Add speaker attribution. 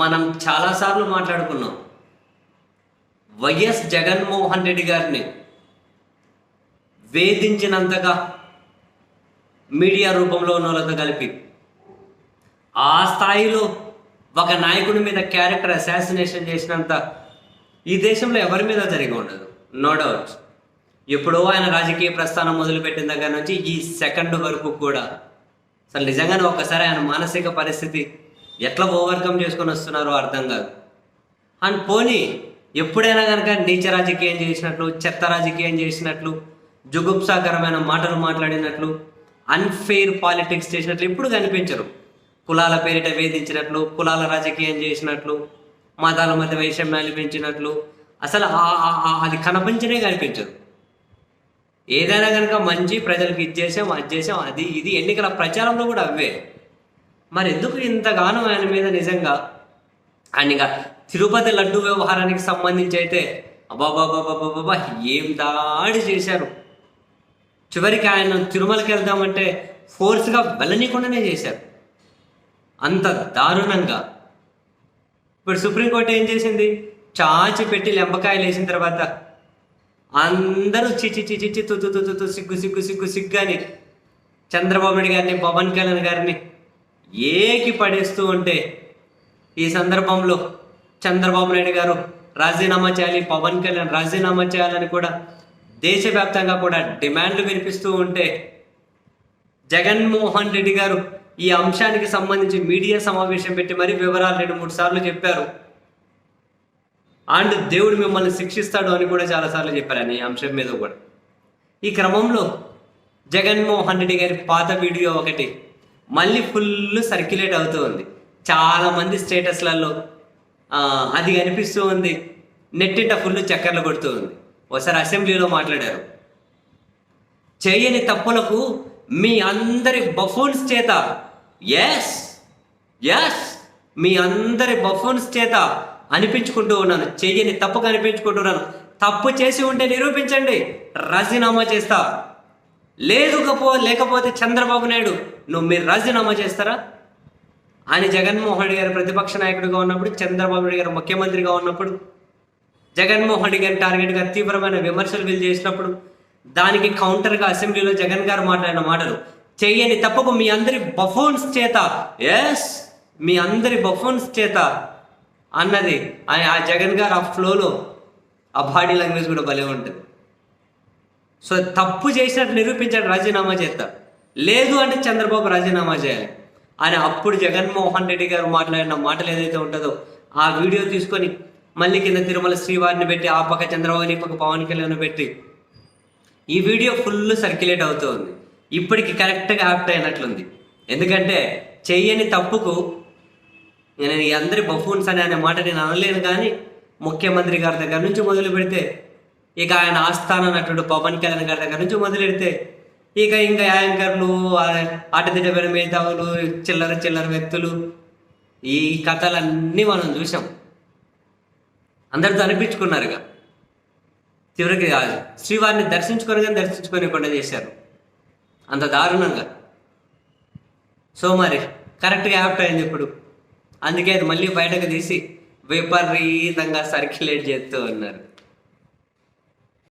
Speaker 1: మనం చాలాసార్లు మాట్లాడుకున్నాం. వైఎస్ జగన్మోహన్ రెడ్డి గారిని వేధించినంతగా మీడియా రూపంలో ఉన్న వాళ్ళతో కలిపి ఆ స్థాయిలో ఒక నాయకుడి మీద క్యారెక్టర్ అసాసినేషన్ చేసినంత ఈ దేశంలో ఎవరి మీద జరిగి ఉండదు. నో డౌట్ ఎప్పుడో ఆయన రాజకీయ ప్రస్థానం మొదలుపెట్టిన దగ్గర నుంచి ఈ సెకండ్ వరకు కూడా అసలు నిజంగానే ఒక్కసారి ఆయన మానసిక పరిస్థితి ఎట్లా ఓవర్కమ్ చేసుకొని వస్తున్నారో అర్థం కాదు. అండ్ పోనీ ఎప్పుడైనా కనుక నీచ రాజకీయం చేసినట్లు చెత్త రాజకీయం చేసినట్లు జుగుప్సాకరమైన మాటలు మాట్లాడినట్లు అన్ఫెయిర్ పాలిటిక్స్ చేసినట్లు ఇప్పుడు కనిపించరు. కులాల పేరిట వేధించినట్లు కులాల రాజకీయం చేసినట్లు మతాల మధ్య వైషమ్యాలు పెంచినట్లు అసలు అది కనిపించనే కనిపించదు. ఏదైనా కనుక మంచి ప్రజలకు ఇచ్చేసాం అది చేసాం అది ఇది ఎన్నికల ప్రచారంలో కూడా అవే. మరి ఎందుకు ఇంతగానో ఆయన మీద నిజంగా? అండ్ ఇక తిరుపతి లడ్డు వ్యవహారానికి సంబంధించి అయితే అబాబాబాబాబాబా ఏం దాడి చేశారు? చివరికి ఆయన తిరుమలకి వెళ్దామంటే ఫోర్స్గా వెళ్ళనీయకుండానే చేశారు. అంత దారుణంగా. ఇప్పుడు సుప్రీంకోర్టు ఏం చేసింది? చాచి పెట్టి లెంబకాయలు వేసిన తర్వాత అందరూ చిచి చిచి చి తు తు సిగ్గు సిగ్గు సిగ్గు సిగ్గు అని చంద్రబాబు నాయుడు గారిని పవన్ కళ్యాణ్ గారిని ఏకి పడేస్తూ ఉంటే ఈ సందర్భంలో చంద్రబాబు నాయుడు గారు రాజీనామా చేయాలి పవన్ కళ్యాణ్ రాజీనామా చేయాలని కూడా దేశవ్యాప్తంగా కూడా డిమాండ్లు వినిపిస్తూ ఉంటే జగన్మోహన్ రెడ్డి గారు ఈ అంశానికి సంబంధించి మీడియా సమావేశం పెట్టి మరీ వివరాలు రెండు మూడు సార్లు చెప్పారు. అండ్ దేవుడు మిమ్మల్ని శిక్షిస్తాడు అని కూడా చాలాసార్లు చెప్పారు ఈ అంశం మీద కూడా. ఈ క్రమంలో జగన్మోహన్ రెడ్డి గారి పాత వీడియో ఒకటి మళ్ళీ ఫుల్ సర్క్యులేట్ అవుతూ ఉంది. చాలామంది స్టేటస్లలో అది కనిపిస్తూ ఉంది. నెట్టింట ఫుల్ చక్కర్లు కొడుతూ ఉంది. ఒకసారి అసెంబ్లీలో మాట్లాడారు. చేయని తప్పులకు మీ అందరి బఫూన్స్ చేత ఎస్ ఎస్ మీ అందరి బఫూన్స్ చేత అనిపించుకుంటూ ఉన్నాను. చెయ్యని తప్పు కనిపించుకుంటున్నాను తప్పు చేసి ఉంటే నిరూపించండి. రాజీనామా చేస్తా. లేదు కపో లేకపోతే చంద్రబాబు నాయుడు నువ్వు మీరు రాజీనామా చేస్తారా? ఆయన జగన్మోహన్ రెడ్డి గారు ప్రతిపక్ష నాయకుడిగా ఉన్నప్పుడు చంద్రబాబు నాయుడు గారు ముఖ్యమంత్రిగా ఉన్నప్పుడు జగన్మోహన్ రెడ్డి గారి టార్గెట్గా తీవ్రమైన విమర్శలు వీళ్ళు చేసినప్పుడు దానికి కౌంటర్గా అసెంబ్లీలో జగన్ గారు మాట్లాడిన మాటలు చెయ్యని తప్పకు మీ అందరి బఫోన్స్ చేత ఎస్ మీ అందరి బఫోన్స్ చేత అన్నది ఆ జగన్ గారు ఆ ఫ్లోలో ఆ బాడీ లాంగ్వేజ్ కూడా భలే ఉంటుంది. సో తప్పు చేసినట్టు నిరూపించాడు రాజీనామా చేస్తాడు లేదు అంటే చంద్రబాబు రాజీనామా చేయాలి. అని అప్పుడు జగన్మోహన్ రెడ్డి గారు మాట్లాడిన మాటలు ఏదైతే ఉంటుందో ఆ వీడియో తీసుకొని మళ్ళీ కింద తిరుమల శ్రీవారిని పెట్టి ఆ పక్క చంద్రబాబు ఈ పక్క పవన్ కళ్యాణ్ పెట్టి ఈ వీడియో ఫుల్ సర్క్యులేట్ అవుతుంది ఇప్పటికి కరెక్ట్గా యాప్ట్ అయినట్లుంది. ఎందుకంటే చెయ్యని తప్పుకు నేను అందరి బఫూన్స్ అని అనే మాట నేను అనలేను కానీ ముఖ్యమంత్రి గారి దగ్గర నుంచి మొదలు పెడితే ఇక ఆయన ఆస్థాన నటుడు పవన్ కళ్యాణ్ గారి దగ్గర నుంచి మొదలు పెడితే ఇక ఇంకా యాంకర్లు అటదిటమైన మేధావులు చిల్లర చిల్లర వ్యక్తులు ఈ కథలన్నీ మనం చూసాం అందరితో అనిపించుకున్నారు ఇక. చివరికి కాదు శ్రీవారిని దర్శించుకొని కానీ దర్శించుకోనికుండా చేశారు. అంత దారుణంగా. సో మరి కరెక్ట్గా యాప్ట్ అయింది ఇప్పుడు. అందుకే అది మళ్ళీ బయటకు తీసి విపరీతంగా సర్క్యులేట్ చేస్తూ ఉన్నారు.